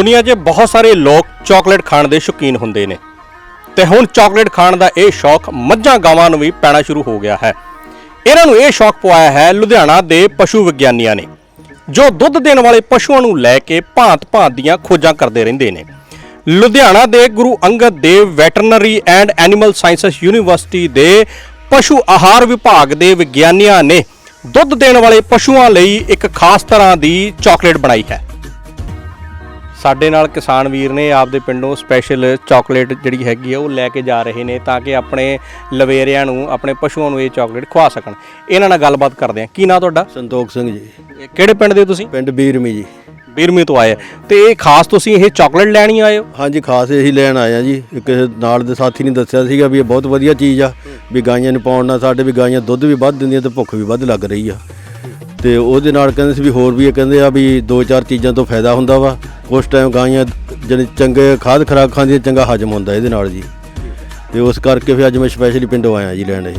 ਦੁਨੀਆ 'ਚ ਬਹੁਤ ਸਾਰੇ ਲੋਕ ਚਾਕਲੇਟ ਖਾਣ ਦੇ ਸ਼ੌਕੀਨ ਹੁੰਦੇ ਨੇ। ਤੇ ਹੁਣ ਚਾਕਲੇਟ ਖਾਣ ਦਾ ਇਹ ਸ਼ੌਕ ਮੱਝਾਂ ਗਾਵਾਂ ਨੂੰ ਵੀ ਪੈਣਾ ਸ਼ੁਰੂ ਹੋ ਗਿਆ ਹੈ। ਇਹਨਾਂ ਨੂੰ ਇਹ ਸ਼ੌਕ ਪਵਾਇਆ ਹੈ ਲੁਧਿਆਣਾ ਦੇ ਪਸ਼ੂ ਵਿਗਿਆਨੀਆਂ ਨੇ, ਜੋ ਦੁੱਧ ਦੇਣ ਵਾਲੇ ਪਸ਼ੂਆਂ ਨੂੰ ਲੈ ਕੇ ਭਾਂਤ-ਭਾਂਤ ਦੀਆਂ ਖੋਜਾਂ ਕਰਦੇ ਰਹਿੰਦੇ ਨੇ। ਲੁਧਿਆਣਾ ਦੇ Guru Angad Dev veterinary and animal sciences university ਦੇ ਪਸ਼ੂ ਆਹਾਰ ਵਿਭਾਗ ਦੇ ਵਿਗਿਆਨੀਆਂ ਨੇ ਦੁੱਧ ਦੇਣ ਵਾਲੇ ਪਸ਼ੂਆਂ ਲਈ ਇੱਕ ਖਾਸ ਤਰ੍ਹਾਂ ਦੀ ਚਾਕਲੇਟ ਬਣਾਈ ਹੈ। ਸਾਡੇ ਨਾਲ ਕਿਸਾਨ ਵੀਰ ਨੇ ਆਪਦੇ ਪਿੰਡੋਂ ਸਪੈਸ਼ਲ ਚਾਕਲੇਟ ਜਿਹੜੀ ਹੈਗੀ ਆ ਉਹ ਲੈ ਕੇ ਜਾ ਰਹੇ ਨੇ ਤਾਂ ਕਿ ਆਪਣੇ ਲਵੇਰਿਆਂ ਨੂੰ ਆਪਣੇ ਪਸ਼ੂਆਂ ਨੂੰ ਇਹ ਚਾਕਲੇਟ ਖਵਾ ਸਕਣ। ਇਹਨਾਂ ਨਾਲ ਗੱਲਬਾਤ ਕਰਦੇ ਆ ਕੀ ਨਾਂ ਤੁਹਾਡਾ? ਸੰਤੋਖ ਸਿੰਘ ਜੀ। ਕਿਹੜੇ ਪਿੰਡ ਦੇ ਤੁਸੀਂ? ਪਿੰਡ ਬੀਰਮੀ ਜੀ। ਬੀਰਮੀ ਤੋਂ ਆਏ। ਤੇ ਇਹ ਖਾਸ ਤੁਸੀਂ ਇਹ ਚਾਕਲੇਟ ਲੈਣੀ ਆਏ ਹੋ? ਹਾਂਜੀ ਖਾਸ ਇਹੀ ਲੈਣ ਆਏ ਆ ਜੀ। ਕਿਸੇ ਨਾਲ ਦੇ ਸਾਥੀ ਨੇ ਦੱਸਿਆ ਸੀਗਾ ਵੀ ਇਹ ਬਹੁਤ ਵਧੀਆ ਚੀਜ਼ ਆ ਵੀ ਗਾਈਆਂ ਨੂੰ ਪਾਉਣ ਨਾਲ ਸਾਡੇ ਵੀ ਗਾਈਆਂ ਦੁੱਧ ਵੀ ਵੱਧ ਦਿੰਦੀਆਂ ਤੇ ਭੁੱਖ ਵੀ ਵੱਧ ਲੱਗ ਰਹੀ ਆ। ਤੇ ਉਹਦੇ ਨਾਲ ਕਹਿੰਦੇ ਸੀ ਵੀ ਹੋਰ ਵੀ ਇਹ ਕਹਿੰਦੇ ਆ ਵੀ ਦੋ ਚਾਰ ਚੀਜ਼ਾਂ ਤੋਂ ਫਾਇਦਾ ਹੁੰਦਾ ਵਾ। ਉਸ ਟਾਈਮ ਗਾਈਆਂ ਜਿਹੜੇ ਚੰਗੇ ਖਾਦ ਖਰਾਕ ਖਾਂਦੀਆਂ, ਚੰਗਾ ਹਜਮ ਹੁੰਦਾ ਇਹਦੇ ਨਾਲ ਜੀ। ਤੇ ਉਸ ਕਰਕੇ ਫਿਰ ਅੱਜ ਮੈਂ ਸਪੈਸ਼ਲੀ ਪਿੰਡੋਂ ਆਇਆ ਜੀ ਲੈਣ ਇਹ।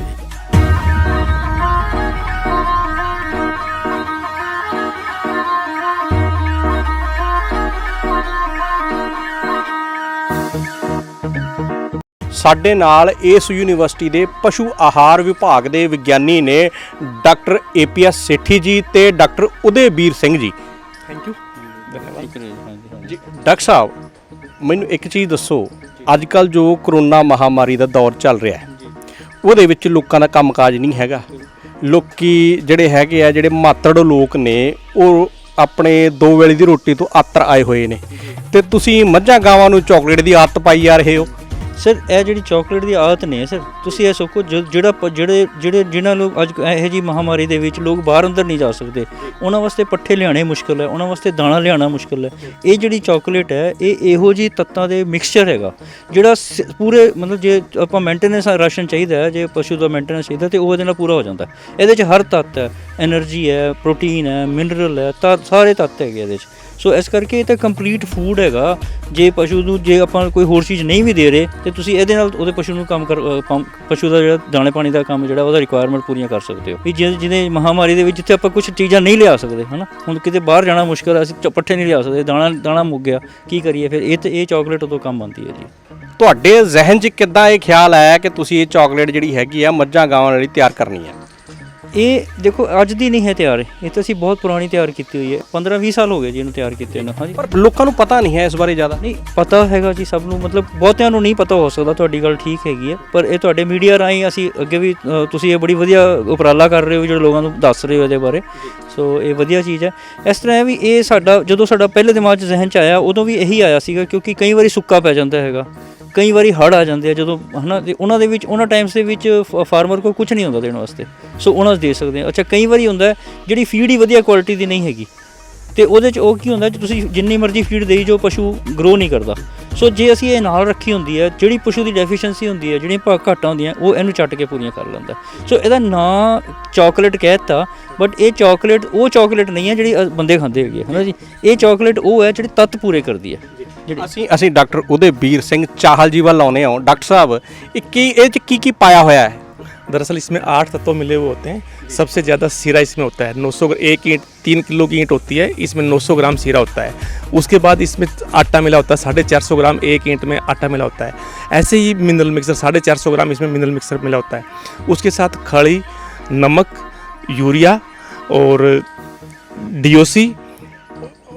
ਸਾਡੇ ਨਾਲ ਇਸ ਯੂਨੀਵਰਸਿਟੀ ਦੇ ਪਸ਼ੂ ਆਹਾਰ ਵਿਭਾਗ ਦੇ ਵਿਗਿਆਨੀ ਨੇ ਡਾਕਟਰ ਏਪੀਐਸ ਸੇਠੀ ਜੀ ਤੇ doctor Udaybir Singh ji. Thank you ji doctor ਸਾਹਿਬ ਮੈਨੂੰ ਇੱਕ ਚੀਜ਼ ਦੱਸੋ। ਅੱਜ ਕੱਲ ਜੋ ਕਰੋਨਾ ਮਹਾਮਾਰੀ ਦਾ ਦੌਰ ਚੱਲ ਰਿਹਾ ਹੈ ਉਹਦੇ ਵਿੱਚ ਲੋਕਾਂ ਦਾ ਕੰਮਕਾਜ ਨਹੀਂ ਹੈਗਾ। ਲੋਕੀ ਜਿਹੜੇ ਹੈਗੇ ਆ ਜਿਹੜੇ ਮਾਤੜ ਲੋਕ ਨੇ ਉਹ ਆਪਣੇ ਦੋ ਵੇਲੇ ਦੀ ਰੋਟੀ ਤੋਂ ਆਤਰ ਆਏ ਹੋਏ ਨੇ। ਤੇ ਤੁਸੀਂ ਮੱਝਾਂ ਗਾਵਾਂ ਨੂੰ ਚਾਕਲੇਟ ਦੀ ਆਦਤ ਪਾਈ ਜਾ ਰਹੇ ਹੋ। ਸਰ, ਇਹ ਜਿਹੜੀ ਚਾਕਲੇਟ ਦੀ ਆਦਤ ਨਹੀਂ ਸਰ। ਤੁਸੀਂ ਇਹ ਸੋਚੋ ਜਿਹੜਾ ਪ- ਜਿਹੜੇ ਜਿਹੜੇ ਜਿਨ੍ਹਾਂ ਲੋਕ ਅੱਜ, ਇਹੋ ਜੀ ਮਹਾਮਾਰੀ ਦੇ ਵਿੱਚ ਲੋਕ ਬਾਹਰ ਅੰਦਰ ਨਹੀਂ ਜਾ ਸਕਦੇ। ਉਹਨਾਂ ਵਾਸਤੇ ਪੱਠੇ ਲਿਆਣੇ ਮੁਸ਼ਕਲ ਹੈ, ਉਹਨਾਂ ਵਾਸਤੇ ਦਾਣਾ ਲਿਆਣਾ ਮੁਸ਼ਕਲ ਹੈ। ਇਹ ਜਿਹੜੀ ਚਾਕਲੇਟ ਹੈ, ਇਹ ਇਹੋ ਜੀ ਤੱਤਾਂ ਦੇ ਮਿਕਸਚਰ ਹੈਗਾ, ਜਿਹੜਾ ਸ- ਪੂਰੇ ਮਤਲਬ ਜੇ ਆਪਾਂ ਮੇਨਟੇਨੈਂਸ ਰਾਸ਼ਨ ਚਾਹੀਦਾ ਹੈ, ਜੇ ਪਸ਼ੂ ਦਾ ਮੇਨਟੇਨੈਂਸ ਚਾਹੀਦਾ ਤੇ ਉਹ ਇਹਦੇ ਨਾਲ ਪੂਰਾ ਹੋ ਜਾਂਦਾ ਇਹਦੇ 'ਚ ਹਰ ਤੱਤ ਹੈ એનર્ਜੀ ਹੈ ਪ੍ਰੋਟੀਨ ਹੈ ਮਿਨਰਲ ਹੈ, ਤਾਂ ਸਾਰੇ ਤੱਤ ਹੈਗੇ ਇਹਦੇ 'ਚ। ਸੋ ਇਸ ਕਰਕੇ ਇਹ ਤਾਂ ਕੰਪਲੀਟ ਫੂਡ ਹੈਗਾ। ਜੇ ਪਸ਼ੂ ਨੂੰ ਜੇ ਆਪਾਂ ਕੋਈ ਹੋਰ ਚੀਜ਼ ਨਹੀਂ ਵੀ ਦੇ ਰਹੇ ਤੇ ਤੁਸੀਂ ਇਹਦੇ ਨਾਲ ਉਹਦੇ ਪਸ਼ੂ ਨੂੰ ਕੰਮ ਕਰ ਅ, ਪਸ਼ੂ ਦਾ ਜਿਹੜਾ ਦਾਣੇ ਪਾਣੀ ਦਾ ਕੰਮ ਜਿਹੜਾ ਉਹਦਾ ਰਿਕੁਆਇਰਮੈਂਟ ਪੂਰੀਆਂ ਕਰ ਸਕਦੇ ਹੋ। ਵੀ ਜਿਹਦੇ ਜਿਹਦੇ ਮਹਾਮਾਰੀ ਦੇ ਵਿੱਚ ਜਿੱਥੇ ਆਪਾਂ ਕੁਝ ਚੀਜ਼ਾਂ ਨਹੀਂ ਲਿਆ ਸਕਦੇ ਹਨਾ? ਹੁਣ ਕਿਤੇ ਬਾਹਰ ਜਾਣਾ ਮੁਸ਼ਕਲ ਹੈ ਅਸੀਂ ਚ- ਪੱਠੇ ਨਹੀਂ ਲਿਆ ਸਕਦੇ ਦਾਣਾ ਦਾਣਾ ਮੁੱਕ ਗਿਆ ਕੀ ਕਰੀਏ ਫਿਰ? ਇਹ ਤੇ ਇਹ ਚਾਕਲੇਟ ਉਦੋਂ ਕੰਮ ਆਉਂਦੀ ਹੈ ਜੀ। ਤੁਹਾਡੇ ਜ਼ਿਹਨ 'ਚ ਕਿੱਦਾਂ ਇਹ ਖਿਆਲ ਆਇਆ ਕਿ ਤੁਸੀਂ ਇਹ ਚਾਕਲੇਟ ਜਿਹੜੀ ਹੈਗੀ ਆ ਮੱਝਾਂ ਗਾਵਾਂ ਲਈ ਤਿਆਰ ਕਰਨੀ ਹੈ ਇਹ ਦੇਖੋ ਅੱਜ ਦੀ ਨਹੀਂ ਹੈ ਤਿਆਰ। ਇਹ ਤਾਂ ਅਸੀਂ ਬਹੁਤ ਪੁਰਾਣੀ ਤਿਆਰ ਕੀਤੀ ਹੋਈ ਹੈ। 15 20 ਸਾਲ ਹੋ ਗਏ ਜੀ ਇਹਨੂੰ ਤਿਆਰ ਕੀਤੇ ਨੂੰ। ਹਾਂਜੀ। ਪਰ ਲੋਕਾਂ ਨੂੰ ਪਤਾ ਨਹੀਂ ਹੈ ਇਸ ਬਾਰੇ ਜ਼ਿਆਦਾ। ਨਹੀਂ ਪਤਾ ਹੈਗਾ ਜੀ ਸਭ ਨੂੰ। ਮਤਲਬ ਬਹੁਤਿਆਂ ਨੂੰ ਨਹੀਂ ਪਤਾ ਹੋ ਸਕਦਾ ਤੁਹਾਡੀ ਗੱਲ ਠੀਕ ਹੈਗੀ ਹੈ। ਪਰ ਇਹ ਤੁਹਾਡੇ ਮੀਡੀਆ ਰਾਹੀਂ ਅਸੀਂ ਅੱਗੇ ਵੀ ਅ, ਤੁਸੀਂ ਇਹ ਬੜੀ ਵਧੀਆ ਉਪਰਾਲਾ ਕਰ ਰਹੇ ਹੋ ਜਿਹੜੇ ਲੋਕਾਂ ਨੂੰ ਦੱਸ ਰਹੇ ਹੋ ਇਹਦੇ ਬਾਰੇ। ਸੋ ਇਹ ਵਧੀਆ ਚੀਜ਼ ਹੈ। ਇਸ ਤਰ੍ਹਾਂ ਹੈ ਵੀ ਇਹ ਸਾਡਾ, ਜਦੋਂ ਸਾਡਾ ਪਹਿਲੇ ਦਿਮਾਗ 'ਚ ਜ਼ਿਹਨ 'ਚ ਆਇਆ, ਉਦੋਂ ਵੀ ਇਹੀ ਆਇਆ ਸੀਗਾ ਕਿਉਂਕਿ ਕਈ ਵਾਰੀ ਸੁੱਕਾ ਪੈ ਜਾਂਦਾ ਹੈਗਾ। ਕਈ ਵਾਰੀ ਹੜ੍ਹ ਆ ਜਾਂਦੇ ਆ, ਜਦੋਂ ਹਨਾ, ਤੇ ਉਹਨਾਂ ਦੇ ਵਿੱਚ, ਉਹਨਾਂ ਟਾਈਮਸ ਦੇ ਵਿੱਚ ਫਾਰਮਰ ਕੋਲ ਕੁਝ ਨਹੀਂ ਹੁੰਦਾ ਦੇਣ ਵਾਸਤੇ। ਸੋ ਉਹਨਾਂ ਨੂੰ ਦੇ ਸਕਦੇ ਆ। ਅੱਛਾ, ਕਈ ਵਾਰੀ ਹੁੰਦਾ ਜਿਹੜੀ ਫੀਡ ਹੀ ਵਧੀਆ ਕੁਆਲਿਟੀ ਦੀ ਨਹੀਂ ਹੈਗੀ। ਤੇ ਉਹਦੇ ਚ ਉਹ ਕੀ ਹੁੰਦਾ ਤੁਸੀਂ ਜਿੰਨੀ ਮਰਜ਼ੀ ਫੀਡ ਦੇਈ ਜੋ ਪਸ਼ੂ ਗਰੋ ਨਹੀਂ ਕਰਦਾ। ਸੋ ਜੇ ਅਸੀਂ ਇਹ ਨਾਲ ਰੱਖੀ ਹੁੰਦੀ ਹੈ, ਜਿਹੜੀ ਪਸ਼ੂ ਦੀ ਡੈਫੀਸ਼ੀਐਂਸੀ ਹੁੰਦੀ ਹੈ, ਜਿਹੜੀਆਂ ਭਾਗ ਘਾਟਾਂ ਹੁੰਦੀਆਂ, ਉਹ ਇਹਨੂੰ ਚੱਟ ਕੇ ਪੂਰੀਆਂ ਕਰ ਲੈਂਦਾ। ਸੋ ਇਹਦਾ ਨਾਂ ਚਾਕਲੇਟ ਕਹਿਤਾ ਬਟ ਇਹ ਚਾਕਲੇਟ ਉਹ ਚਾਕਲੇਟ ਨਹੀਂ ਹੈ ਜਿਹੜੀ ਬੰਦੇ ਖਾਂਦੇ ਹੈਗੇ ਹੈ ਨਾ ਜੀ? ਇਹ ਚਾਕਲੇਟ ਉਹ ਹੈ ਜਿਹੜੀ ਤੱਤ ਪੂਰੇ ਕਰਦੀ ਹੈ। ਜਿਹੜੀ ਅਸੀਂ ਅਸੀਂ ਡਾਕਟਰ ਉਦੇਬੀਰ ਸਿੰਘ ਚਾਹਲ ਜੀ ਵੱਲ ਆਉਨੇ ਹਾਂ। ਡਾਕਟਰ ਸਾਹਿਬ, ਇਹ ਕੀ, ਇਹ 'ਚ ਕੀ ਕੀ ਪਾਇਆ ਹੋਇਆ ਹੈ? दरअसल इसमें आठ तत्व मिले हुए होते हैं। सबसे ज़्यादा सीरा इसमें होता है। 900 ग्र- एक ईंट, तीन किलो की ईंट होती है। इसमें 900 ग्राम सीरा होता है। उसके बाद इसमें आटा मिला होता है, साढ़े चार सौ ग्राम, एक ईंट में आटा मिला होता है। ऐसे ही मिनरल मिक्सर, साढ़े चार सौ ग्राम इसमें मिनरल मिक्सर मिला होता है। उसके साथ खड़ी, नमक, यूरिया और डीओसी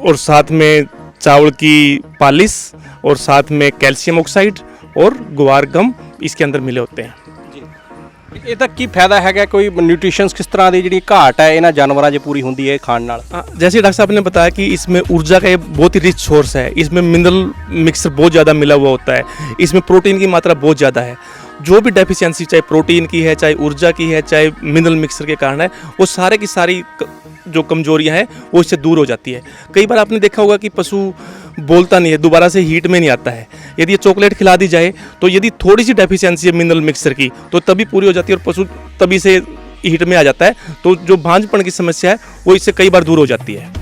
और साथ में चावल की पालिश और साथ में कैल्शियम ऑक्साइड और गुआर गम इसके अंदर मिले होते हैं। ਇਹ ਤਾਂ ਕੀ ਫਾਇਦਾ ਹੈਗਾ ਕੋਈ ਨਿਊਟ੍ਰੀਸ਼ਨਸ ਕਿਸ ਤਰ੍ਹਾਂ ਦੀ ਜਿਹੜੀ ਘਾਟ ਹੈ ਇਹਨਾਂ ਜਾਨਵਰਾਂ 'ਚ ਪੂਰੀ ਹੁੰਦੀ ਹੈ ਇਹ ਖਾਣ ਨਾਲ हाँ, जैसे डॉक्टर साहब ने बताया कि इसमें ऊर्जा का ये बहुत ही रिच सोर्स है इसमें मिनरल मिक्सर बहुत ज़्यादा मिला हुआ होता है इसमें प्रोटीन की मात्रा बहुत ज़्यादा है जो भी डेफिशिएंसी चाहे प्रोटीन की है चाहे ऊर्जा की है चाहे मिनरल मिक्सर के कारण है वो सारे की सारी क- जो कमजोरियां हैं वो इससे दूर हो जाती है कई बार आपने देखा होगा कि पशु बोलता नहीं है, दोबारा से हीट में नहीं आता है। यदि ये चॉकलेट खिला दी जाए तो यदि थोड़ी सी डेफिशिएंसी है मिनरल मिक्सर की तो तभी पूरी हो जाती है और पशु तभी से हीट में आ जाता है। तो जो भांजपन की समस्या है, वो इससे कई बार दूर हो जाती है।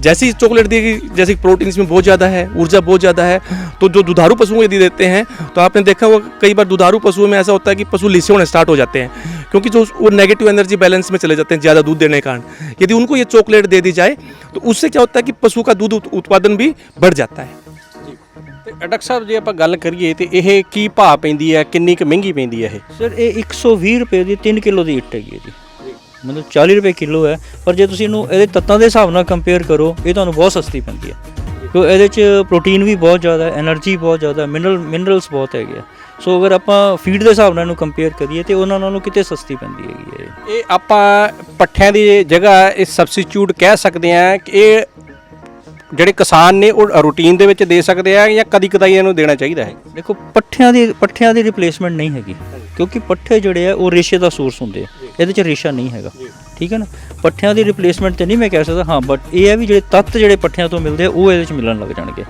जैसे ही चॉकलेट देगी जैसे कि प्रोटीन इसमें बहुत ज़्यादा है ऊर्जा बहुत ज़्यादा है तो जो दुधारू पशुओं को यदि देते हैं तो आपने देखा होगा कई बार दुधारू पशुओं में ऐसा होता है कि पशु लिसे होने स्टार्ट हो जाते हैं क्योंकि जो वो नेगेटिव एनर्जी बैलेंस में चले जाते हैं ज़्यादा दूध देने के कारण यदि उनको ये चॉकलेट दे दी जाए तो उससे क्या होता है कि पशु का दूध उत- उत्पादन भी बढ़ जाता है ਤੇ ਡਾਕਟਰ ਸਾਹਿਬ ਜੇ ਆਪਾਂ ਗੱਲ ਕਰੀਏ ਤੇ ਇਹ ਕੀ ਭਾਅ ਪੈਂਦੀ ਹੈ ਕਿੰਨੀ ਕੁ ਮਹਿੰਗੀ ਪੈਂਦੀ ਹੈ ਇਹ ਸਰ ਇਹ 120 ਰੁਪਏ ਦੀ 3 ਕਿਲੋ ਦੀ ਇੱਟ ਹੈਗੀ ਹੈ ਜੀ ਮਤਲਬ 40 ਰੁਪਏ ਕਿਲੋ ਹੈ, ਪਰ ਜੇ ਤੁਸੀਂ ਇਹਨੂੰ ਇਹਦੇ ਤੱਤਾਂ ਦੇ ਹਿਸਾਬ ਨਾਲ ਕੰਪੇਅਰ ਕਰੋ, ਇਹ ਤੁਹਾਨੂੰ ਬਹੁਤ ਸਸਤੀ ਪੈਂਦੀ ਹੈ। ਕਿਉਂਕਿ ਇਹਦੇ 'ਚ ਪ੍ਰੋਟੀਨ ਵੀ ਬਹੁਤ ਜ਼ਿਆਦਾ ਹੈ એનર્ਜੀ ਬਹੁਤ ਜ਼ਿਆਦਾ ਮਿਨਰਲ ਮਿਨਰਲਸ ਬਹੁਤ ਹੈਗੇ ਆ ਸੋ ਅਗਰ ਆਪਾਂ ਫੀਡ ਦੇ ਹਿਸਾਬ ਨਾਲ ਇਹਨੂੰ ਕੰਪੇਅਰ ਕਰੀਏ ਤੇ ਉਹਨਾਂ ਨਾਲੋਂ ਕਿਤੇ ਸਸਤੀ ਪੈਂਦੀ ਹੈਗੀ ਹੈ ਇਹ। ਆਪਾਂ ਪੱਠਿਆਂ ਦੀ ਜਗ੍ਹਾ ਇਹ ਸਬਸਟੀਚਿਊਟ ਕਹਿ ਸਕਦੇ ਆ ਕਿ ਇਹ ਜਿਹੜੇ ਕਿਸਾਨ ਨੇ ਉਹ ਰੂਟੀਨ ਦੇ ਵਿੱਚ ਦੇ ਸਕਦੇ ਆ ਜਾਂ ਕਦੀ ਕਦਾਈ ਇਹਨੂੰ ਦੇਣਾ ਚਾਹੀਦਾ ਹੈ? ਦੇਖੋ, ਪੱਠਿਆਂ ਦੀ ਪੱਠਿਆਂ ਦੀ ਰਿਪਲੇਸਮੈਂਟ ਨਹੀਂ ਹੈਗੀ। ਕਿਉਂਕਿ ਪੱਠੇ ਜਿਹੜੇ ਆ, ਉਹ ਰੇਸ਼ੇ ਦਾ ਸੋਰਸ ਹੁੰਦੇ ਆ। ਇਹਦੇ ਚ ਰੇਸ਼ਾ ਨਹੀਂ ਹੈਗਾ। ਠੀਕ ਹੈ ਨਾ? ਪੱਠਿਆਂ ਦੀ ਰਿਪਲੇਸਮੈਂਟ ਤੇ ਨਹੀਂ ਮੈਂ ਕਹਿ ਸਕਦਾ, ਹਾਂ ਬਟ ਇਹ ਹੈ ਵੀ ਜਿਹੜੇ ਤੱਤ ਜਿਹੜੇ ਪੱਠਿਆਂ ਤੋਂ ਮਿਲਦੇ ਆ, ਉਹ ਇਹਦੇ ਚ ਮਿਲਣ ਲੱਗ ਜਾਣਗੇ।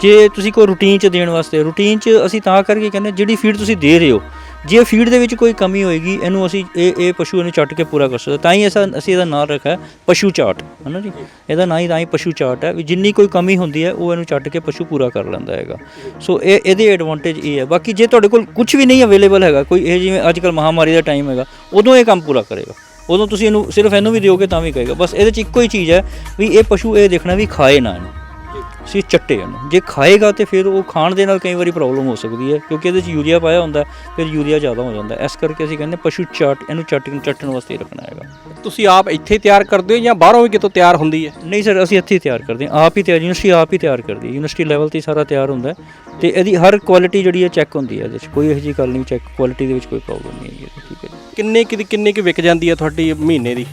ਜੇ ਤੁਸੀਂ ਕੋਈ ਰੂਟੀਨ ਚ ਦੇਣ ਵਾਸਤੇ ਰੂਟੀਨ ਚ ਅਸੀਂ ਤਾਂ ਕਰਕੇ ਕਹਿੰਦੇ ਜਿਹੜੀ ਫੀਡ ਤੁਸੀਂ ਦੇ ਰਹੇ ਹੋ ਜੇ ਫੀਡ ਦੇ ਵਿੱਚ ਕੋਈ ਕਮੀ ਹੋਏਗੀ, ਇਹਨੂੰ ਅਸੀਂ ਇਹ ਇਹ ਪਸ਼ੂ ਇਹਨੂੰ ਚੱਟ ਕੇ ਪੂਰਾ ਕਰ ਸਕਦੇ ਤਾਂ ਹੀ ਐਸਾ, ਅਸੀਂ ਇਹਦਾ ਨਾਮ ਰੱਖਿਆ, ਪਸ਼ੂ ਚਾਟ ਹੈ ਨਾ ਜੀ? ਇਹਦਾ ਨਾਂ ਹੀ ਤਾਂ ਹੀ ਪਸ਼ੂ ਚਾਟ ਹੈ, ਵੀ ਜਿੰਨੀ ਕੋਈ ਕਮੀ ਹੁੰਦੀ ਹੈ, ਉਹ ਇਹਨੂੰ ਚੱਟ ਕੇ ਪਸ਼ੂ ਪੂਰਾ ਕਰ ਲੈਂਦਾ ਹੈਗਾ। ਸੋ ਇਹ, ਇਹਦੇ ਐਡਵਾਂਟੇਜ ਇਹ ਹੈ। ਬਾਕੀ ਜੇ ਤੁਹਾਡੇ ਕੋਲ ਕੁਝ ਵੀ ਨਹੀਂ ਅਵੇਲੇਬਲ ਹੈਗਾ, ਕੋਈ ਇਹ ਜਿਵੇਂ ਅੱਜ ਕੱਲ ਮਹਾਮਾਰੀ ਦਾ ਟਾਈਮ ਹੈਗਾ, ਉਦੋਂ ਇਹ ਕੰਮ ਪੂਰਾ ਕਰੇਗਾ। ਉਦੋਂ ਤੁਸੀਂ ਇਹਨੂੰ ਸਿਰਫ ਇਹਨੂੰ ਵੀ ਦਿਓਗੇ ਤਾਂ ਵੀ ਕਹੇਗਾ। ਬਸ ਇਹਦੇ ਚ ਇੱਕੋ ਹੀ ਚੀਜ਼ ਹੈ, ਵੀ ਇਹ ਪਸ਼ੂ ਇਹ ਦੇਖਣਾ ਵੀ ਖਾਏ ਨਾ ਇਹਨੂੰ। ਸੀ ਚੱਟੇ ਉਹਨੂੰ। ਜੇ ਖਾਏਗਾ ਤੇ ਫਿਰ ਉਹ ਖਾਣ ਦੇ ਨਾਲ ਕਈ ਵਾਰੀ ਪ੍ਰੋਬਲਮ ਹੋ ਸਕਦੀ ਹੈ ਕਿਉਂਕਿ ਇਹਦੇ 'ਚ ਯੂਰੀਆ ਪਾਇਆ ਹੁੰਦਾ ਫਿਰ ਯੂਰੀਆ ਜ਼ਿਆਦਾ ਹੋ ਜਾਂਦਾ। ਇਸ ਕਰਕੇ ਅਸੀਂ ਕਹਿੰਦੇ ਪਸ਼ੂ ਚਾਟ ਇਹਨੂੰ ਚੱਟਣ ਚੱਟਣ ਵਾਸਤੇ ਰੱਖਣਾ ਹੈਗਾ। ਤੁਸੀਂ ਆਪ ਇੱਥੇ ਤਿਆਰ ਕਰਦੇ ਹੋ ਜਾਂ ਬਾਹਰੋਂ ਵੀ ਕਿਤੋਂ ਤਿਆਰ ਹੁੰਦੀ ਹੈ? ਨਹੀਂ ਸਰ ਅਸੀਂ ਇੱਥੇ ਤਿਆਰ ਕਰਦੇ ਹਾਂ। ਆਪ ਹੀ ਤਿਆਰ ਯੂਨੀਵਰਸਿਟੀ ਆਪ ਹੀ ਤਿਆਰ ਕਰਦੀ ਹੈ। ਯੂਨੀਵਰਸਿਟੀ ਲੈਵਲ ਤੇ ਸਾਰਾ ਤਿਆਰ ਹੁੰਦਾ ਤੇ ਇਹਦੀ ਹਰ ਕੁਆਲਿਟੀ ਜਿਹੜੀ ਹੈ ਚੈੱਕ ਹੁੰਦੀ ਹੈ ਇਹਦੇ 'ਚ। ਕੋਈ ਇਹੋ ਜਿਹੀ ਗੱਲ ਨਹੀਂ ਚੈੱਕ ਕੁਆਲਿਟੀ ਦੇ ਵਿੱਚ ਕੋਈ ਪ੍ਰੋਬਲਮ ਨਹੀਂ ਹੈਗੀ ਠੀਕ ਹੈ ਕਿੰਨੇ ਕਿ ਕਿੰਨੇ ਕਿ ਵਿਕ ਜਾਂਦੀ ਹੈ ਤੁਹਾਡੀ ਮਹੀਨੇ ਦੀ?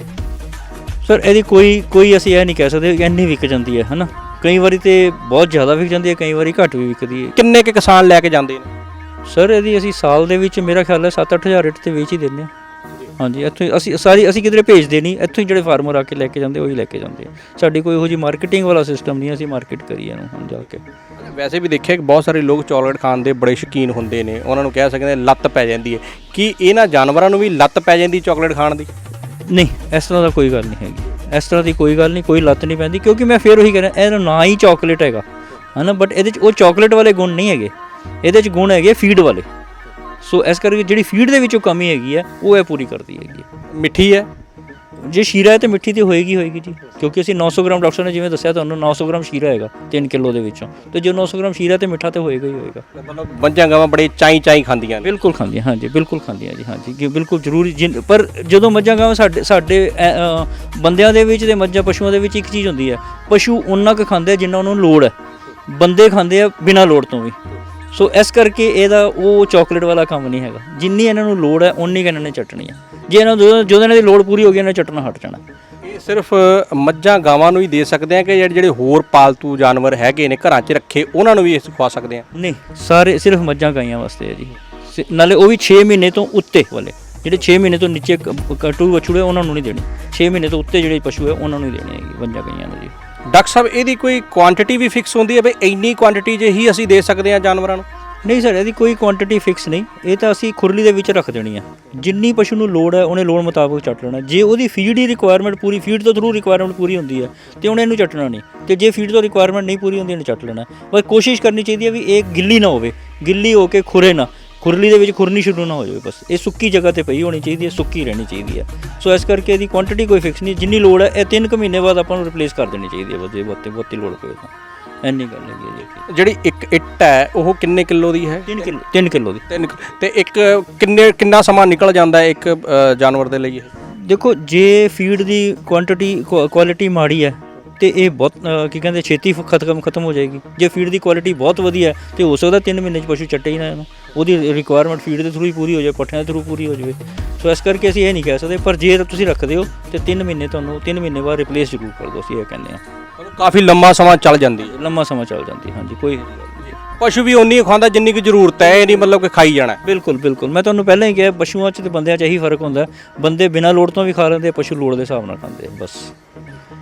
ਸਰ ਇਹਦੀ ਕੋਈ ਕੋਈ ਅਸੀਂ ਇਹ ਨਹੀਂ ਕਹਿ ਸਕਦੇ ਇੰਨੀ ਵਿਕ ਜਾਂਦੀ ਹੈ ਹਨਾ? ਕਈ ਵਾਰੀ ਤੇ ਬਹੁਤ ਜ਼ਿਆਦਾ ਵਿਕ ਜਾਂਦੀ ਹੈ ਕਈ ਵਾਰੀ ਘੱਟ ਵੀ ਵਿਕਦੀ ਹੈ। ਕਿੰਨੇ ਕਿ ਕਿਸਾਨ ਲੈ ਕੇ ਜਾਂਦੇ ਨੇ? ਸਰ ਇਹਦੀ ਅਸੀਂ ਸਾਲ ਦੇ ਵਿੱਚ ਮੇਰਾ ਖਿਆਲ ਹੈ 7-8000 ਰੇਟ ਤੇ ਵੇਚ ਹੀ ਦਿੰਦੇ ਹਾਂ। ਹਾਂਜੀ ਇੱਥੋਂ ਹੀ ਅਸੀਂ ਸਾਰੀ ਅਸੀਂ ਕਿਧਰੇ ਭੇਜਦੇ ਨਹੀਂ ਇੱਥੋਂ ਹੀ ਜਿਹੜੇ ਫਾਰਮਰ ਆ ਕੇ ਲੈ ਕੇ ਜਾਂਦੇ ਉਹੀ ਲੈ ਕੇ ਜਾਂਦੇ ਆ। ਸਾਡੀ ਕੋਈ ਇਹੋ ਜਿਹੀ ਮਾਰਕੀਟਿੰਗ ਵਾਲਾ ਸਿਸਟਮ ਨਹੀਂ ਅਸੀਂ ਮਾਰਕੀਟ ਕਰੀਏ ਇਹਨੂੰ ਹੁਣ ਜਾ ਕੇ। ਵੈਸੇ ਵੀ ਦੇਖਿਆ ਕਿ ਬਹੁਤ ਸਾਰੇ ਲੋਕ ਚਾਕਲੇਟ ਖਾਣ ਦੇ ਬੜੇ ਸ਼ੌਕੀਨ ਹੁੰਦੇ ਨੇ ਉਹਨਾਂ ਨੂੰ ਕਹਿ ਸਕਦੇ ਹਾਂ ਲੱਤ ਪੈ ਜਾਂਦੀ ਹੈ। ਕੀ ਇਹਨਾਂ ਜਾਨਵਰਾਂ ਨੂੰ ਵੀ ਲੱਤ ਪੈ ਜਾਂਦੀ ਚਾਕਲੇਟ ਖਾਣ ਦੀ? ਨਹੀਂ ਇਸ ਤਰ੍ਹਾਂ ਦਾ ਕੋਈ ਗੱਲ ਨਹੀਂ ਹੈਗੀ। ਇਸ ਤਰ੍ਹਾਂ ਦੀ ਕੋਈ ਗੱਲ ਨਹੀਂ, ਕੋਈ ਲੱਤ ਨਹੀਂ ਪੈਂਦੀ, ਕਿਉਂਕਿ ਮੈਂ ਫੇਰ ਉਹੀ ਕਹਿ ਰਿਹਾ, ਇਹਦਾ ਨਾਂ ਹੀ ਚਾਕਲੇਟ ਹੈਗਾ, ਹਨਾ? ਬਟ ਇਹਦੇ ਚ ਉਹ ਚਾਕਲੇਟ ਵਾਲੇ ਗੁਣ ਨਹੀਂ ਹੈਗੇ। ਇਹਦੇ ਚ ਗੁਣ ਹੈਗੇ ਫੀਡ ਵਾਲੇ। ਸੋ ਇਸ ਕਰਕੇ ਜਿਹੜੀ ਫੀਡ ਦੇ ਵਿੱਚੋਂ ਕਮੀ ਹੈਗੀ ਹੈ, ਉਹ ਇਹ ਪੂਰੀ ਕਰਦੀ ਹੈਗੀ ਹੈ। ਮਿੱਠੀ ਹੈ? ਜੇ ਸ਼ੀਰਾ ਹੈ ਤੇ ਮਿੱਠੀ ਤੇ ਹੋਏਗੀ ਹੋਏਗੀ ਜੀ। ਕਿਉਂਕਿ ਅਸੀਂ 900 ਗ੍ਰਾਮ ਡਾਕਟਰ ਨੇ ਜਿਵੇਂ ਦੱਸਿਆ ਤੁਹਾਨੂੰ 900 ਗ੍ਰਾਮ ਸ਼ੀਰਾ ਹੈਗਾ 3 ਕਿਲੋ ਦੇ ਵਿੱਚੋਂ। ਤੇ ਜੇ 900 ਗ੍ਰਾਮ ਸ਼ੀਰਾ ਤੇ ਮਿੱਠਾ ਤੇ ਹੋਏਗਾ ਹੀ ਹੋਏਗਾ। ਮਤਲਬ ਮੱਝਾਂ ਗਾਵਾਂ ਬੜੇ ਚਾਈ ਚਾਈ ਖਾਂਦੀਆਂ ਨੇ। ਬਿਲਕੁਲ ਖਾਂਦੀਆਂ ਹਾਂਜੀ ਬਿਲਕੁਲ ਖਾਂਦੀਆਂ ਜੀ ਹਾਂਜੀ। ਕਿ ਬਿਲਕੁਲ ਜ਼ਰੂਰੀ ਜਿਨ- ਪਰ ਜਦੋਂ ਮੱਝਾਂ ਗਾਵਾਂ ਸਾਡੇ ਸਾਡੇ ਅ, ਬੰਦਿਆਂ ਦੇ ਵਿੱਚ ਤੇ ਮੱਝਾਂ ਪਸ਼ੂਆਂ ਦੇ ਵਿੱਚ ਇੱਕ ਚੀਜ਼ ਹੁੰਦੀ ਹੈ ਪਸ਼ੂ ਉਹਨਾਂ ਕੁ ਖਾਂਦੇ ਆ ਜਿੰਨਾ ਉਹਨਾਂ ਨੂੰ ਲੋੜ ਹੈ। ਬੰਦੇ ਖਾਂਦੇ ਆ ਬਿਨਾਂ ਲੋੜ ਤੋਂ ਵੀ। ਸੋ ਇਸ ਕਰਕੇ ਇਹਦਾ ਉਹ ਚਾਕਲੇਟ ਵਾਲਾ ਕੰਮ ਨਹੀਂ ਹੈਗਾ। ਜਿੰਨੀ ਇਹਨਾਂ ਨੂੰ ਲੋੜ ਹੈ ਉਨੀ ਕੁ ਇਹਨਾਂ ਨੇ ਚਟਣੀ ਆ। ਜੇ ਇਹਨਾਂ ਨੂੰ ਜਦੋਂ ਇਹਨਾਂ ਦੀ ਲੋੜ ਪੂਰੀ ਹੋ ਗਈ ਇਹਨਾਂ ਚਟਣਾ ਹਟ ਜਾਣਾ। ਇਹ ਸਿਰਫ ਮੱਝਾਂ ਗਾਵਾਂ ਨੂੰ ਹੀ ਦੇ ਸਕਦੇ ਆ ਕਿ ਜਿਹੜੇ ਜਿਹੜੇ ਹੋਰ ਪਾਲਤੂ ਜਾਨਵਰ ਹੈਗੇ ਨੇ ਘਰਾਂ 'ਚ ਰੱਖੇ ਉਹਨਾਂ ਨੂੰ ਵੀ ਇਸ ਖਵਾ ਸਕਦੇ ਆ? ਨਹੀਂ ਸਾਰੇ ਸਿਰਫ ਮੱਝਾਂ ਗਾਈਆਂ ਵਾਸਤੇ ਹੈ ਜੀ। ਸ- ਨਾਲੇ ਉਹ ਵੀ 6 ਮਹੀਨੇ ਤੋਂ ਉੱਤੇ ਵਾਲੇ। ਜਿਹੜੇ 6 ਮਹੀਨੇ ਤੋਂ ਨੀਚੇ ਕ- ਕਟੂ ਵਛੂੜੇ ਉਹਨਾਂ ਨੂੰ ਨਹੀਂ ਦੇਣੀ। 6 ਮਹੀਨੇ ਤੋਂ ਉੱਤੇ ਜਿਹੜੇ ਪਸ਼ੂ ਹੈ ਉਹਨਾਂ ਨੂੰ ਹੀ ਦੇਣੀ ਹੈਗੀ ਮੱਝਾਂ ਗਾਈਆਂ ਨੂੰ ਜੀ। ਡਾਕਟਰ ਸਾਹਿਬ, ਇਹਦੀ ਕੋਈ ਕੁਆਂਟੀਟੀ ਵੀ ਫਿਕਸ ਹੁੰਦੀ ਹੈ ਵੀ ਇੰਨੀ ਕੁਆਂਟੀਟੀ ਜੇ ਹੀ ਅਸੀਂ ਦੇ ਸਕਦੇ ਹਾਂ ਜਾਨਵਰਾਂ ਨੂੰ? ਨਹੀਂ ਸਰ, ਇਹਦੀ ਕੋਈ ਕੁਆਂਟੀਟੀ ਫਿਕਸ ਨਹੀਂ। ਇਹ ਤਾਂ ਅਸੀਂ ਖੁਰਲੀ ਦੇ ਵਿੱਚ ਰੱਖ ਦੇਣੀ ਆ। ਜਿੰਨੀ ਪਸ਼ੂ ਨੂੰ ਲੋੜ ਹੈ, ਉਹਨੇ ਲੋੜ ਮੁਤਾਬਕ ਚੱਟ ਲੈਣਾ। ਜੇ ਉਹਦੀ ਫੀਡ ਹੀ ਰਿਕੁਆਇਰਮੈਂਟ ਪੂਰੀ ਫੀਡ ਤੋਂ ਥਰੂ ਰਿਕੁਆਇਰਮੈਂਟ ਪੂਰੀ ਹੁੰਦੀ ਹੈ, ਤੇ ਉਹਨੇ ਇਹਨੂੰ ਚੱਟਣਾ ਨਹੀਂ। ਤੇ ਜੇ ਫੀਡ ਤੋਂ ਰਿਕੁਆਇਰਮੈਂਟ ਨਹੀਂ ਪੂਰੀ ਹੁੰਦੀ, ਇਹਨੂੰ ਚੱਟ ਲੈਣਾ। ਬਸ ਕੋਸ਼ਿਸ਼ ਕਰਨੀ ਚਾਹੀਦੀ ਹੈ ਵੀ ਇਹ ਗਿੱਲੀ ਨਾ ਹੋਵੇ। ਗਿੱਲੀ ਹੋ ਕੇ ਖੁਰੇ ਨਾ। ਖੁਰਲੀ ਦੇ ਵਿੱਚ ਖੁਰਨੀ ਸ਼ੁਰੂ ਨਾ ਹੋ ਜਾਵੇ ਬਸ। ਇਹ ਸੁੱਕੀ ਜਗ੍ਹਾ ਤੇ ਪਈ ਹੋਣੀ ਚਾਹੀਦੀ ਹੈ ਸੁੱਕੀ ਰਹਿਣੀ ਚਾਹੀਦੀ ਹੈ। ਸੋ ਇਸ ਕਰਕੇ ਇਹਦੀ ਕੁਆਂਟੀਟੀ ਕੋਈ ਫਿਕਸ ਨਹੀਂ ਜਿੰਨੀ ਲੋੜ ਹੈ ਇਹ 3 ਕੁ ਮਹੀਨੇ ਬਾਅਦ ਆਪਾਂ ਨੂੰ ਰਿਪਲੇਸ ਕਰ ਦੇਣੀ ਚਾਹੀਦੀ ਹੈ ਬਸ ਜੇ ਬਹੁਤੀ ਬਹੁਤੀ ਲੋੜ ਪਵੇ ਤਾਂ। ਇੰਨੀ ਗੱਲ ਹੈਗੀ ਹੈ ਜੀ ਜਿਹੜੀ ਇੱਕ ਇੱਟ ਹੈ ਉਹ ਕਿੰਨੇ ਕਿਲੋ ਦੀ ਹੈ? 3 ਕਿਲੋ 3 ਕਿਲੋ ਦੀ। ਤਿੰਨ ਕਿ- ਤੇ ਇੱਕ ਕਿੰਨੇ ਕਿੰਨਾ ਸਮਾਂ ਨਿਕਲ ਜਾਂਦਾ ਹੈ ਇੱਕ ਜਾਨਵਰ ਦੇ ਲਈ ਦੇਖੋ ਜੇ ਫੀਡ ਦੀ ਕੁਆਂਟੀਟੀ ਕੁਆਲਿਟੀ ਮਾੜੀ ਹੈ ਤੇ ਇਹ ਬਹੁਤ ਅ, ਕੀ ਕਹਿੰਦੇ ਛੇਤੀ ਫ- ਖਤਮ ਖਤਮ ਹੋ ਜਾਏਗੀ। ਜੇ ਫੀਡ ਦੀ ਕੁਆਲਿਟੀ ਬਹੁਤ ਵਧੀਆ ਹੈ ਤੇ ਹੋ ਸਕਦਾ 3 ਮਹੀਨੇ ਚ ਪਸ਼ੂ ਚੱਟੇ ਹੀ ਨਾ ਇਹਨੂੰ। ਉਹਦੀ ਰਿਕੁਆਇਰਮੈਂਟ ਫੀਡ ਦੇ ਥਰੂ ਹੀ ਪੂਰੀ ਹੋ ਜਾਏ ਪੱਠਿਆਂ ਦੇ ਥਰੂ ਪੂਰੀ ਹੋ ਜਾਵੇ। ਸੋ ਇਸ ਕਰਕੇ ਅਸੀਂ ਇਹ ਨਹੀਂ ਕਹਿ ਸਕਦੇ ਪਰ ਜੇ ਤੁਸੀਂ ਰੱਖਦੇ ਹੋ ਤੇ 3 ਮਹੀਨੇ ਤੁਹਾਨੂੰ 3 ਮਹੀਨੇ ਬਾਅਦ ਰਿਪਲੇਸ ਜ਼ਰੂਰ ਕਰ ਦਿਓ ਅਸੀਂ ਇਹ ਕਹਿੰਦੇ ਹਾਂ। ਮਤਲਬ ਕਾਫੀ ਲੰਮਾ ਸਮਾਂ ਚੱਲ ਜਾਂਦੀ ਹੈ। ਲੰਮਾ ਸਮਾਂ ਚੱਲ ਜਾਂਦੀ ਹਾਂਜੀ ਕੋਈ ਪਸ਼ੂ ਵੀ ਉਨੀ ਹੀ ਖਾਂਦਾ ਜਿੰਨੀ ਕੁ ਜ਼ਰੂਰਤ ਹੈ ਇਹ ਨਹੀਂ ਮਤਲਬ ਕਿ ਖਾਈ ਜਾਣਾ। ਹੈ। ਬਿਲਕੁਲ ਬਿਲਕੁਲ। ਮੈਂ ਤੁਹਾਨੂੰ ਪਹਿਲਾਂ ਹੀ ਕਿਹਾ ਪਸ਼ੂਆਂ 'ਚ ਤੇ ਬੰਦਿਆਂ 'ਚ ਇਹੀ ਫ਼ਰਕ ਹੁੰਦਾ ਹੈ। ਬੰਦੇ ਬਿਨਾਂ ਲੋੜ ਤੋਂ ਵੀ ਖਾ ਲੈਂਦੇ ਆ, ਪਸ਼ੂ ਲੋੜ ਦੇ ਹਿਸਾਬ ਨਾਲ ਖਾਂਦੇ ਆ, ਬਸ।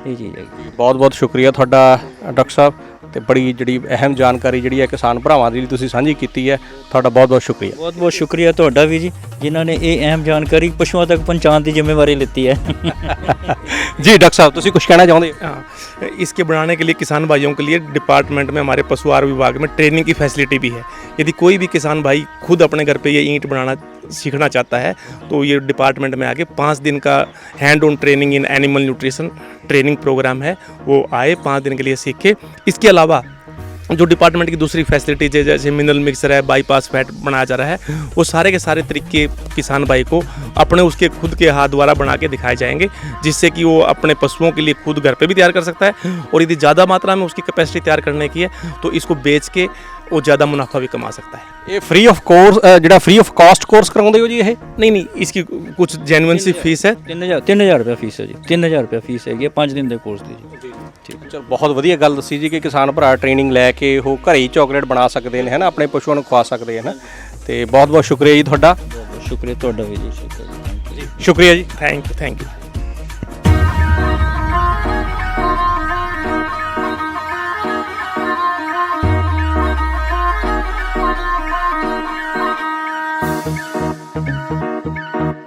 ਇਹ ਚੀਜ਼ ਹੈਗੀ ਬਹੁਤ ਬਹੁਤ ਸ਼ੁਕਰੀਆ ਤੁਹਾਡਾ ਡਾਕਟਰ ਸਾਹਿਬ ਤੇ ਬੜੀ ਜਿਹੜੀ ਅਹਿਮ ਜਾਣਕਾਰੀ ਜਿਹੜੀ ਹੈ ਕਿਸਾਨ ਭਰਾਵਾਂ ਦੀ ਤੁਸੀਂ ਸਾਂਝੀ ਕੀਤੀ ਹੈ ਤੁਹਾਡਾ ਬਹੁਤ ਬਹੁਤ ਸ਼ੁਕਰੀਆ ਬਹੁਤ ਬਹੁਤ ਸ਼ੁਕਰੀਆ ਤੁਹਾਡਾ ਵੀ ਜੀ ਜਿਨ੍ਹਾਂ ਨੇ ਇਹ ਅਹਿਮ ਜਾਣਕਾਰੀ ਪਸ਼ੂਆਂ ਤੱਕ ਪਹੁੰਚਾਉਣ ਦੀ ਜ਼ਿੰਮੇਵਾਰੀ ਲਿੱਤੀ ਹੈ ਜੀ ਡਾਕਟਰ ਸਾਹਿਬ ਤੁਸੀਂ ਕੁਝ ਕਹਿਣਾ ਚਾਹੁੰਦੇ ਹੋ हाँ, इसके बढ़ाने के लिए किसान भाइयों के लिए डिपार्टमेंट में हमारे पशु आहार विभाग में ट्रेनिंग की फैसिलिटी भी है यदि कोई भी किसान भाई खुद अपने घर पे ये ईंट बनाना सीखना चाहता है तो ये डिपार्टमेंट में आके पाँच दिन का hand on training in animal nutrition training programme है, वो आए पाँच दिन के लिए सीखे इसके अलावा जो डिपार्टमेंट की दूसरी फैसिलिटीज़ है, जैसे मिनरल मिक्सर है बाईपास फैट बनाया जा रहा है, वो सारे के सारे तरीके किसान भाई को अपने उसके खुद के हाथ द्वारा बना के दिखाए जाएँगे, जिससे कि वो अपने पशुओं के लिए खुद घर पे भी तैयार कर सकता है, और यदि ज़्यादा मात्रा में उसकी कैपेसिटी तैयार करने की है तो इसको बेच के वो ज़्यादा मुनाफा भी कमा सकता है ਇਹ ਫ੍ਰੀ ਆਫ ਕੋਰਸ ਜਿਹੜਾ ਫ੍ਰੀ ਆਫ ਕਾਸਟ ਕੋਰਸ ਕਰਾਉਂਦੇ ਹੋ ਜੀ ਇਹ नहीं नहीं इसकी कुछ जेनुअन सी फीस है 3000 3000 ਰੁਪਏ ਫੀਸ ਹੈ ਜੀ 3000 ਰੁਪਏ ਫੀਸ ਹੈਗੀ ਹੈ 5 ਦਿਨ ਦੇ ਕੋਰਸ ਦੀ ਜੀ ਠੀਕ ਚਲ ਬਹੁਤ ਵਧੀਆ ਗੱਲ ਦੱਸੀ ਜੀ ਕਿ ਕਿਸਾਨ ਭਰਾ ਟ੍ਰੇਨਿੰਗ ਲੈ ਕੇ ਉਹ ਘਰੇ ਹੀ ਚਾਕਲੇਟ ਬਣਾ ਸਕਦੇ ਨੇ ਹੈ ਨਾ ਆਪਣੇ ਪਸ਼ੂਆਂ ਨੂੰ ਖਵਾ ਸਕਦੇ ਹਨ ਤੇ ਬਹੁਤ ਬਹੁਤ ਸ਼ੁਕਰੀਆ ਜੀ ਤੁਹਾਡਾ ਬਹੁਤ ਬਹੁਤ ਸ਼ੁਕਰੀਆ ਤੁਹਾਡਾ ਵੀ ਜੀ ਸ਼ੁਕਰੀਆ ਜੀ ਥੈਂਕ ਯੂ ਸ਼ੁਕਰੀਆ ਜੀ थैंक यू थैंक यू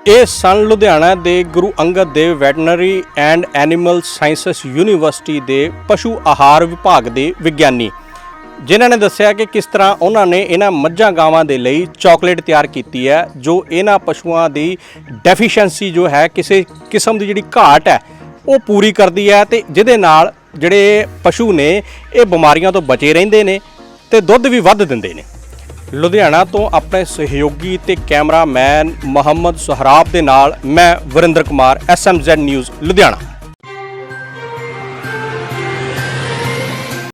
ਇਹ ਸਨ ਲੁਧਿਆਣਾ ਦੇ Guru Angad Dev veterinary and animal sciences university ਦੇ ਪਸ਼ੂ ਆਹਾਰ ਵਿਭਾਗ ਦੇ ਵਿਗਿਆਨੀ। ਜਿਨ੍ਹਾਂ ਨੇ ਦੱਸਿਆ ਕਿ ਕਿਸ ਤਰ੍ਹਾਂ ਉਹਨਾਂ ਨੇ ਇਹਨਾਂ ਮੱਝਾਂ ਗਾਵਾਂ ਦੇ ਲਈ ਚਾਕਲੇਟ ਤਿਆਰ ਕੀਤੀ ਹੈ, ਜੋ ਇਹਨਾਂ ਪਸ਼ੂਆਂ ਦੀ ਡੈਫੀਸ਼ੀਐਂਸੀ ਜੋ ਹੈ, ਕਿਸੇ ਕਿਸਮ ਦੀ ਜਿਹੜੀ ਘਾਟ ਹੈ, ਉਹ ਪੂਰੀ ਕਰਦੀ ਹੈ ਤੇ ਜਿਹਦੇ ਨਾਲ ਜਿਹੜੇ ਪਸ਼ੂ ਨੇ, ਇਹ ਬਿਮਾਰੀਆਂ ਤੋਂ ਬਚੇ ਰਹਿੰਦੇ ਨੇ ਤੇ ਦੁੱਧ ਵੀ ਵੱਧ ਦਿੰਦੇ ਨੇ। ਲੁਧਿਆਣਾ ਤੋਂ ਆਪਣੇ ਸਹਿਯੋਗੀ ਤੇ ਕੈਮਰਾਮੈਨ ਮੁਹੰਮਦ ਸੁਹਰਾਬ ਦੇ ਨਾਲ ਮੈਂ ਵਰਿੰਦਰ ਕੁਮਾਰ ਐਸਐਮਜ਼ੈਡ ਨਿਊਜ਼ ਲੁਧਿਆਣਾ।